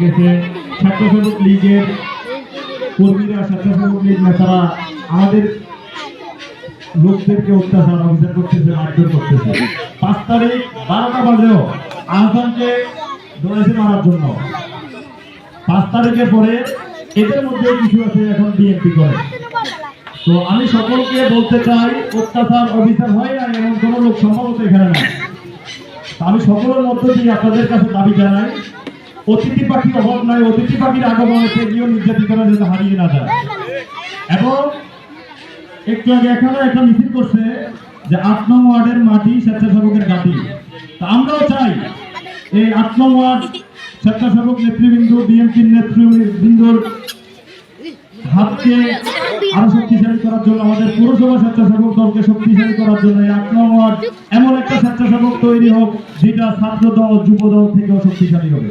গেছে। লীগের কর্মীরা লীগ নেতারা আমাদের লোকদেরকে অত্যাচার করতেছে, মারধর করতেছে। পাঁচ তারিখ বারোটা বাজেও আহসানকে দৌড়াইছে মারার জন্য। পাঁচ তারিখের পরে এদের মধ্যে কিছু আছে এখন বিএনপি করে। তো আমি সকলকে বলতে চাই, অত্যাচার, অবিচার হয় না এমন কোনো লোক সম্ভবত এখানে নাই। আমি সকলের মধ্য দিয়ে আপনাদের কাছে দাবি জানাই অতিথি পাখির অভাব নাই অতিথি পাখির আগমনে কেন্দ্রীয় নির্যাতিতরা যাতে হারিয়ে না যায়। এবং একটু আগে এখানে একটা মিছিল করছে যে আট নং ওয়ার্ডের মাটি স্বেচ্ছাসেবকের ঘাটি তা আমরাও চাই এই আট নং ওয়ার্ড স্বেচ্ছাসেবক নেতৃবৃন্দ, বিএনপির নেতৃবৃন্দর হাতকে আরও শক্তিশালী করার জন্য, আমাদের পুরসভা স্বেচ্ছাসেবক দলকে শক্তিশালী করার জন্য এই আট নং ওয়ার্ড এমন একটা স্বেচ্ছাসেবক তৈরি হোক, যেটা ছাত্র দল যুব দল থেকেও শক্তিশালী হবে।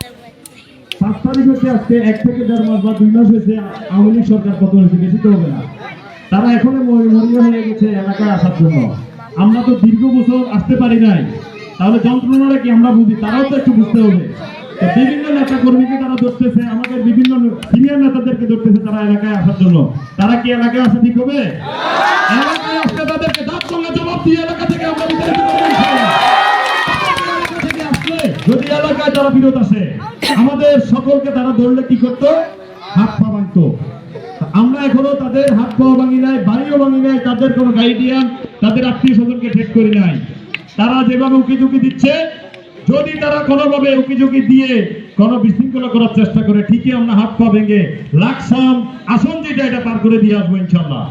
পাঁচ তারিখ হচ্ছে আজকে এক থেকে দেড় মাস বা দুই মাস হয়েছে, আওয়ামী লীগ সরকার কত হয়েছে, বেশি তো হবে না। তারা এখনও মরিয়া হয়ে গেছে এলাকায় আসার জন্য। আমরা তো দীর্ঘ বছর আসতে পারি নাই। তাহলে যন্ত্রণাটা কি আমরা বুঝি? তারাও তো একটু বুঝতে হবে। বিভিন্ন নেতা কর্মীকে তারা ধরতেছে, আমাদের বিভিন্ন সিনিয়র নেতাদেরকে ধরতেছে তারা এলাকায় আসার জন্য। তারা কি এলাকায় আসা ঠিক হবে? এলাকায় আসলে তাদেরকে যদি এলাকায় তারা বিরোধ আসে আমাদের সকলকে তারা ধরলে কি করতো? হাত পা ভাঙতো। আমরা এখনও তাদের হাত পাও ভাঙি নাই, বাড়িও ভাঙি নাই, তাদের কোনো গাইডিয়ান তাদের আত্মীয় স্বজনকে ঠেট করি নাই। তারা যেভাবে উকিঝুঁকি দিচ্ছে, যদি তারা কোনোভাবে উকিঝুঁকি দিয়ে কোনো বিশৃঙ্খলা করার চেষ্টা করে, ঠিকই আমরা হাত পা ভেঙে লাকসাম আসন যেটা, এটা পার করে দিয়ে আসব ইনশাল্লাহ